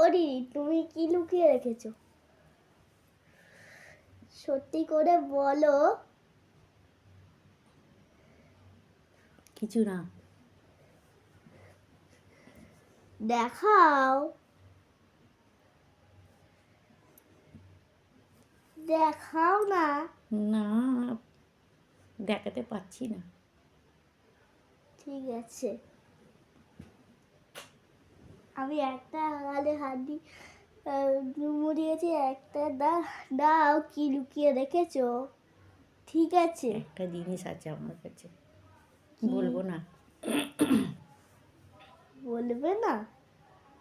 ও দিদি তুমি কি লুকিয়ে রেখেছো? সত্যি করে বলো। কিছু না। দেখাও। দেখাও না। না দেখাতে পাচ্ছি না। ঠিক আছে। আমি একটা আগালে হাত দিয়ে চুমু দিয়েছি একটা দা দাও কি লুকিয়ে রেখেছো? ঠিক আছে। একটা জিনিস আছে আমার কাছে। বলব না? বলবে না?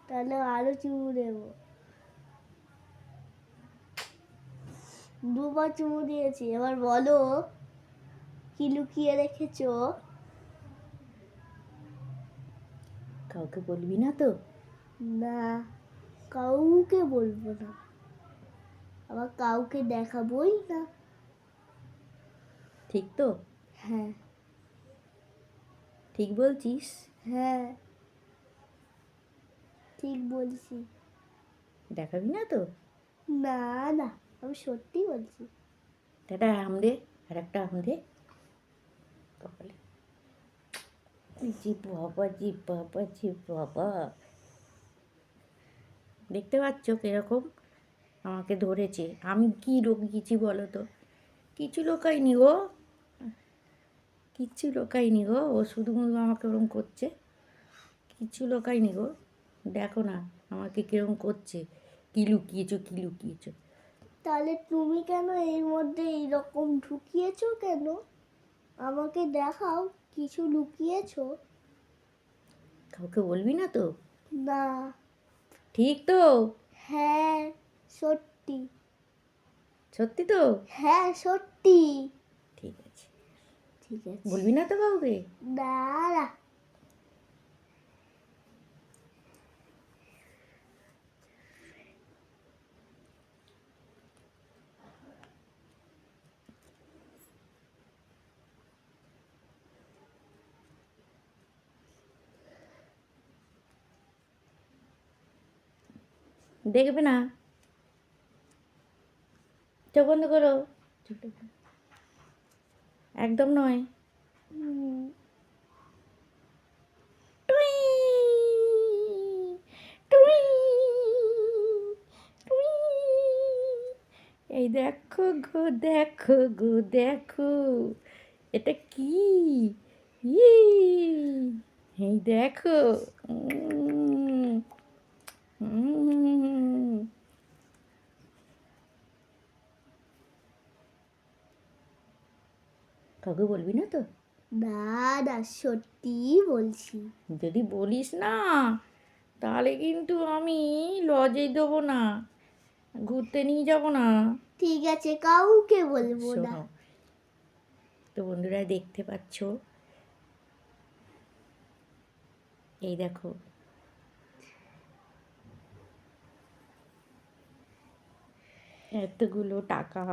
তাহলে আরও চুমু দেবো। দুবার চুমু দিয়েছি। এবার বলো কি লুকিয়ে রেখেছো? কাউকে বলবি না তো? না কাউকে বলব না। আবার কাউকে দেখাবোই না। ঠিক তো? হ্যাঁ। ঠিক বলছিস? হ্যাঁ। ঠিক বলছি। দেখাবি না তো? না না আমি সত্যি বলছি। দাদা আম দে আর একটা আম দে। কপালে জি বাবা জি বাবা জি বাবা। দেখতে পাচ্ছ কীরকম? আমাকে ধরেছে। আমি কি লুকিয়েছি বলো তো? কিছু লোকাইনি গো। কিচ্ছু লোকাইনি গো। ও শুধু শুধু আমাকে ওরম করছে। কিছু লোকাইনি গো। দেখো না আমাকে কিরম করছে। কি লুকিয়েছো কি লুকিয়েছো? তাহলে তুমি কেন এর মধ্যে এইরকম ঢুকিয়েছো কেন? আমাকে দেখাও কিছু লুকিয়েছো? কাউকে বলবি না তো? না। ঠিক তো? হ্যাঁ সত্যি। সত্যি তো? হ্যাঁ সত্যি। ঠিক আছে। ঠিক আছে। বলবি না তো কাউকে? না দেখবে না? চোখ বন্ধ করো। একদম নয়। এই দেখো গো দেখো গো, দেখো। এটা কি? ই এই দেখো। কাউকে বলবি না তো? না সত্যি বলছি। যদি বলিস না তাহলে কিন্তু আমি লজে দেবো না ঘুরতে নিয়ে যাব না। ঠিক আছে কাউকে বলব না। তো বন্ধুরা দেখতে পাচ্ছ? এই দেখো। এতগুলো টাকা।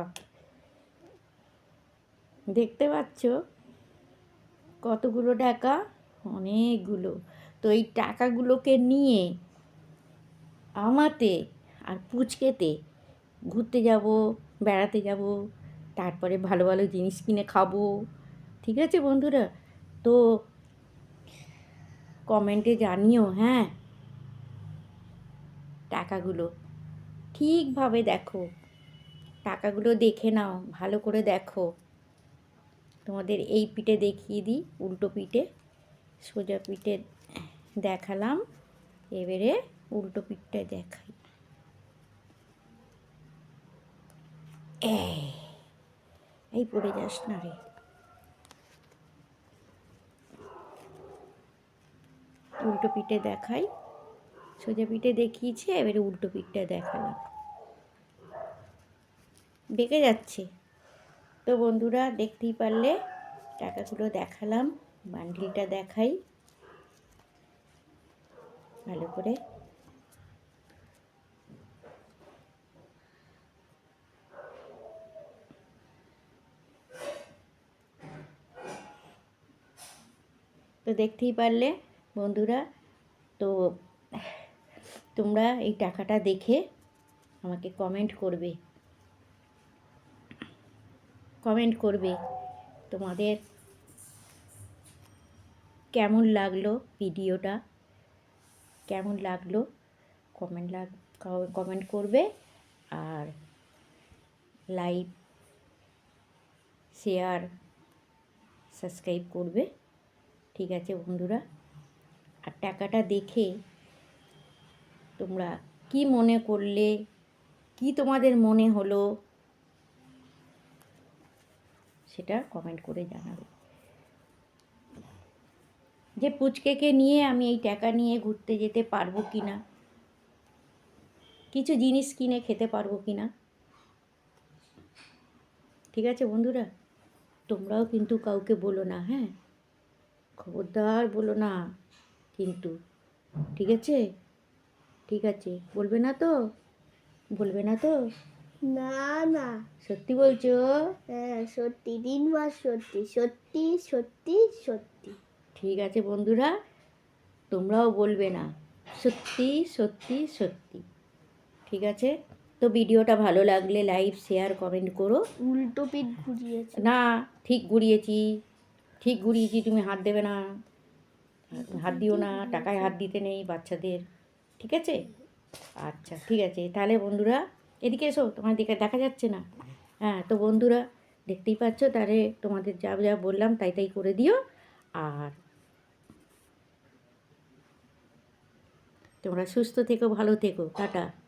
দেখতে পাচ্ছ? কতগুলো টাকা? অনেকগুলো। তো এই টাকাগুলোকে নিয়ে আমাতে আর পুচকেতে ঘুরতে যাব, বেড়াতে যাব, তারপরে ভালো ভালো জিনিস কিনে খাব। ঠিক আছে বন্ধুরা? তো কমেন্টে জানিও হ্যাঁ? টাকাগুলো। ঠিকভাবে দেখো। টাকাগুলো দেখে নাও, ভালো করে দেখো। তোমাদের এই পিঠে দেখিয়ে দিই, উল্টো পিঠে, সোজা পিঠে দেখালাম, এবারে উল্টো পিঠটা দেখাই। এই পড়ে যাস না রে। উল্টো পিঠে দেখাই, সোজা পিঠে দেখিয়েছি, এবারে উল্টো পিঠটা দেখালাম। বেঁকে যাচ্ছে? তো বন্ধুরা দেখতেই পারলে, টাকাগুলো দেখালাম, বান্ডিলটা দেখাই। ভালো করে। তো দেখতেই পারলে, বন্ধুরা, তো তোমরা এই টাকাটা দেখে আমাকে কমেন্ট করবে। কমেন্ট করবে। তোমাদের কেমন লাগল ভিডিওটা? কেমন লাগল? কমেন্ট লাগ কমেন্ট করবে। আর লাইক শেয়ার সাবস্ক্রাইব করবে। ঠিক আছে বন্ধুরা? আর টাকাটা দেখে তোমরা কি মনে করলে, কি তোমাদের মনে হলো? সেটা কমেন্ট করে জানাবে। যে পুচকেকে নিয়ে আমি এই টাকা নিয়ে ঘুরতে যেতে পারব কি না কিছু জিনিস কিনে খেতে পারব কি না ঠিক আছে বন্ধুরা? তোমরাও কিন্তু কাউকে বলো না হ্যাঁ? খবরদার বলো না কিন্তু। ঠিক আছে? ঠিক আছে। বলবে না তো? বলবে না তো? না না। সত্যি বলছো? হ্যাঁ সত্যি তিনবার সত্যি সত্যি সত্যি সত্যি। ঠিক আছে বন্ধুরা তোমরাও বলবে না। সত্যি সত্যি সত্যি। ঠিক আছে? তো ভিডিওটা ভালো লাগলে লাইক শেয়ার কমেন্ট করো। উল্টো পিঠ ঘুরিয়েছে। না ঠিক ঘুরিয়েছি। ঠিক ঘুরিয়েছি তুমি হাত দেবে না। হাত দিও না টাকায় হাত দিতে নেই বাচ্চাদের। ঠিক আছে? আচ্ছা ঠিক আছে। তাহলে বন্ধুরা এদিকে এসো, তোমার দিকে দেখা যাচ্ছে না। হ্যাঁ তো বন্ধুরা, দেখতেই পাচ্ছ, তাহলে তোমাদের যা যা বললাম তাই তাই করে দিও। আর তোমরা সুস্থ থেকো, ভালো থেকো, টাটা।